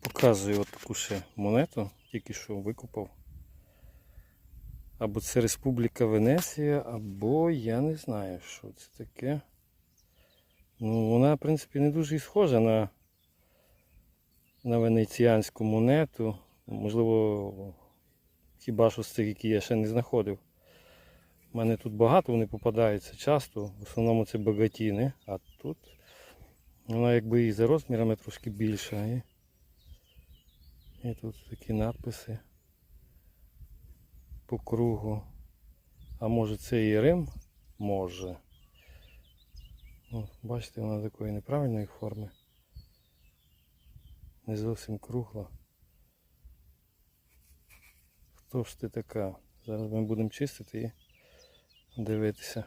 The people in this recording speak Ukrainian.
Показую от таку ще монету, тільки що викупав. Або це Республіка Венеція, або я не знаю, що це таке. Ну, вона, в принципі, не дуже схожа на, на венеціанську монету. Можливо, хіба що з цих, які я ще не знаходив. У мене тут багато вони попадаються часто. В основному це багатіни, а вона якби і за розмірами трошки більша. І, і тут такі надписи по кругу. А може це і Рим? Може. Ну, бачите, вона такої неправильної форми. Не зовсім кругла. Хто ж ти така? Зараз ми будемо чистити і дивитися.